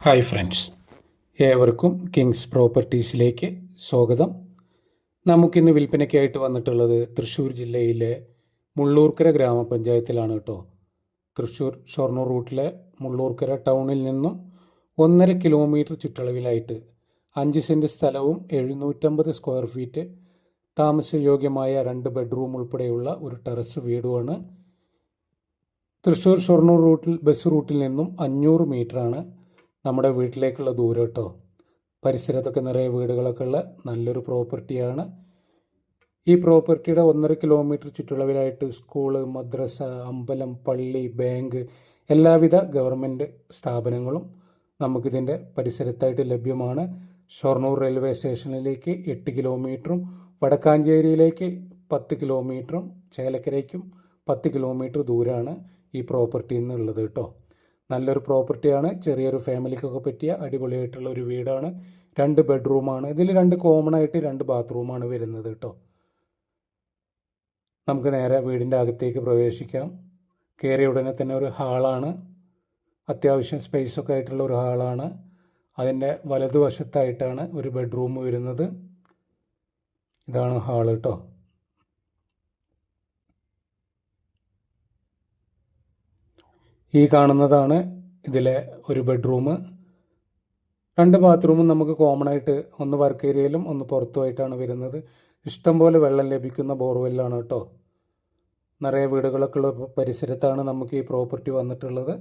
Hi friends. ഏവർക്കും Kings പ്രോപ്പർട്ടീസിലേക്ക് സ്വാഗതം. നമുക്കിന്ന് വിൽപ്പനയ്ക്കായിട്ട് വന്നിട്ടുള്ളത് തൃശ്ശൂർ ജില്ലയിലെ മുള്ളൂർക്കര ഗ്രാമപഞ്ചായത്തിലാണ് കേട്ടോ. തൃശ്ശൂർ ഷൊർണൂർ റൂട്ടിലെ മുള്ളൂർക്കര ടൗണിൽ നിന്നും ഒന്നര കിലോമീറ്റർ ചുറ്റളവിലായിട്ട് അഞ്ച് സെന്റ് സ്ഥലവും എഴുന്നൂറ്റമ്പത് സ്ക്വയർ ഫീറ്റ് താമസയോഗ്യമായ രണ്ട് ബെഡ്റൂം ഉൾപ്പെടെയുള്ള ഒരു ടെറസ് വീടുമാണ്. തൃശ്ശൂർ ഷൊർണൂർ റൂട്ടിൽ ബസ് റൂട്ടിൽ നിന്നും അഞ്ഞൂറ് മീറ്ററാണ് നമ്മുടെ വീട്ടിലേക്കുള്ള ദൂരം കേട്ടോ പരിസരത്തൊക്കെ നിറയെ വീടുകളൊക്കെ ഉള്ള നല്ലൊരു പ്രോപ്പർട്ടിയാണ്. ഈ പ്രോപ്പർട്ടിയുടെ ഒന്നര കിലോമീറ്റർ ചുറ്റളവിലായിട്ട് സ്കൂൾ മദ്രസ അമ്പലം പള്ളി ബാങ്ക് എല്ലാവിധ ഗവൺമെന്റ് സ്ഥാപനങ്ങളും നമുക്കിതിന്റെ പരിസരത്തായിട്ട് ലഭ്യമാണ്. ഷൊർണൂർ റെയിൽവേ സ്റ്റേഷനിലേക്ക് എട്ട് കിലോമീറ്ററും വടക്കാഞ്ചേരിയിലേക്ക് പത്ത് കിലോമീറ്ററും ചേലക്കരയ്ക്കും പത്ത് കിലോമീറ്റർ ദൂരമാണ് ഈ പ്രോപ്പർട്ടിയിൽ നിന്നുള്ളത് കേട്ടോ. നല്ലൊരു പ്രോപ്പർട്ടിയാണ്. ചെറിയൊരു ഫാമിലിക്കൊക്കെ പറ്റിയ അടിപൊളിയായിട്ടുള്ള ഒരു വീടാണ്. രണ്ട് ബെഡ്റൂമാണ്. ഇതിൽ രണ്ട് കോമൺ ആയിട്ട് രണ്ട് ബാത്റൂമാണ് വരുന്നത് കേട്ടോ നമുക്ക് നേരെ വീടിന്റെ അകത്തേക്ക് പ്രവേശിക്കാം. കയറിയ ഉടനെ തന്നെ ഒരു ഹാളാണ്. അത്യാവശ്യം സ്പേസൊക്കെ ആയിട്ടുള്ള ഒരു ഹാളാണ്. അതിന്റെ വലതുവശത്തായിട്ടാണ് ഒരു ബെഡ്റൂം വരുന്നത്. ഇതാണ് ഹാൾ കേട്ടോ ഈ കാണുന്നതാണ് ഇതിലെ ഒരു ബെഡ്റൂം രണ്ട് ബാത്റൂമും നമുക്ക് കോമൺ ആയിട്ട് ഒന്ന് വർക്ക് ഏരിയയിലും ഒന്ന് പുറത്തുമായിട്ടാണ് വരുന്നത്. ഇഷ്ടംപോലെ വെള്ളം ലഭിക്കുന്ന ബോർവെല്ലാണ് കേട്ടോ. നിറയെ വീടുകളൊക്കെ ഉള്ള പരിസരത്താണ് നമുക്ക് ഈ പ്രോപ്പർട്ടി വന്നിട്ടുള്ളത്.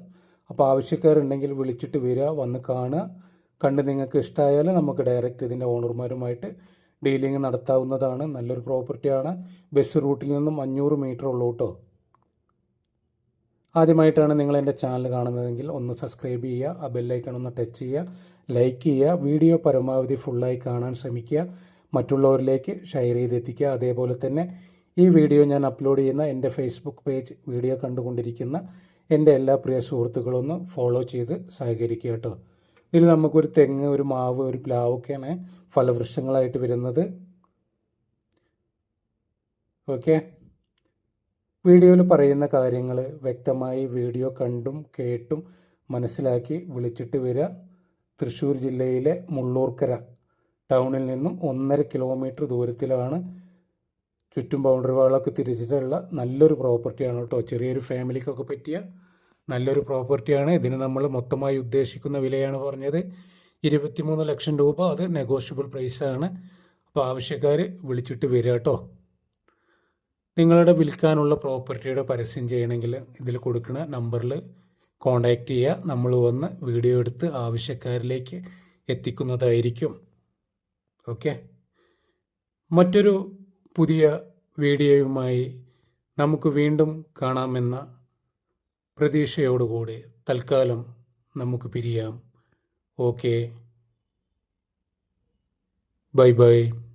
അപ്പോൾ ആവശ്യക്കാരുണ്ടെങ്കിൽ വിളിച്ചിട്ട് വരിക വന്ന് കാണുക. കണ്ട് നിങ്ങൾക്ക് ഇഷ്ടമായാൽ നമുക്ക് ഡയറക്റ്റ് ഇതിന്റെ ഓണർമാരുമായിട്ട് ഡീലിംഗ് നടത്താവുന്നതാണ്. നല്ലൊരു പ്രോപ്പർട്ടിയാണ് ബസ് റൂട്ടിൽ നിന്നും അഞ്ഞൂറ് മീറ്റർ ഉള്ളൂ കേട്ടോ. ആദ്യമായിട്ടാണ് നിങ്ങൾ എന്റെ ചാനൽ കാണുന്നതെങ്കിൽ ഒന്ന് സബ്സ്ക്രൈബ് ചെയ്യുക ആ ബെല്ലൈക്കൺ ഒന്ന് ടച്ച് ചെയ്യുക ലൈക്ക് ചെയ്യുക വീഡിയോ പരമാവധി ഫുള്ളായി കാണാൻ ശ്രമിക്കുക മറ്റുള്ളവരിലേക്ക് ഷെയർ ചെയ്തെത്തിക്കുക. അതേപോലെ തന്നെ ഈ വീഡിയോ ഞാൻ അപ്ലോഡ് ചെയ്യുന്ന എന്റെ ഫേസ്ബുക്ക് പേജ് വീഡിയോ കണ്ടുകൊണ്ടിരിക്കുന്ന എന്റെ എല്ലാ പ്രിയ സുഹൃത്തുക്കളൊന്ന് ഫോളോ ചെയ്ത് സഹകരിക്കുക കേട്ടോ. ഇതിൽ നമുക്കൊരു തെങ്ങ് ഒരു മാവ് ഒരു പ്ലാവൊക്കെയാണ് ഫലവൃക്ഷങ്ങളായിട്ട് വരുന്നത്. ഓക്കെ വീഡിയോയിൽ പറയുന്ന കാര്യങ്ങൾ വ്യക്തമായി വീഡിയോ കണ്ടും കേട്ടും മനസ്സിലാക്കി വിളിച്ചിട്ട് വരിക. തൃശ്ശൂർ ജില്ലയിലെ മുള്ളൂർക്കര ടൗണിൽ നിന്നും ഒന്നര കിലോമീറ്റർ ദൂരത്തിലാണ് ചുറ്റും ബൗണ്ടറി വാളൊക്കെ തിരിച്ചിട്ടുള്ള നല്ലൊരു പ്രോപ്പർട്ടിയാണ് കേട്ടോ. ചെറിയൊരു ഫാമിലിക്കൊക്കെ പറ്റിയ നല്ലൊരു പ്രോപ്പർട്ടിയാണ് ഇതിന് നമ്മൾ മൊത്തമായി ഉദ്ദേശിക്കുന്ന വിലയാണ് പറഞ്ഞത്. ഇരുപത്തിമൂന്ന് ലക്ഷം രൂപ അത് നെഗോഷ്യബിൾ പ്രൈസാണ് അപ്പോൾ ആവശ്യക്കാർ വിളിച്ചിട്ട് വരിക കേട്ടോ. നിങ്ങളുടെ വിൽക്കാനുള്ള പ്രോപ്പർട്ടിയുടെ പരസ്യം ചെയ്യണമെങ്കിൽ ഇതിൽ കൊടുക്കുന്ന നമ്പറിൽ കോണ്ടാക്റ്റ് ചെയ്യുക. നമ്മൾ വന്ന് വീഡിയോ എടുത്ത് ആവശ്യക്കാരിലേക്ക് എത്തിക്കുന്നതായിരിക്കും. ഓക്കെ? മറ്റൊരു പുതിയ വീഡിയോയുമായി നമുക്ക് വീണ്ടും കാണാമെന്ന പ്രതീക്ഷയോടുകൂടി തൽക്കാലം നമുക്ക് പിരിയാം. ഓക്കെ? Bye bye.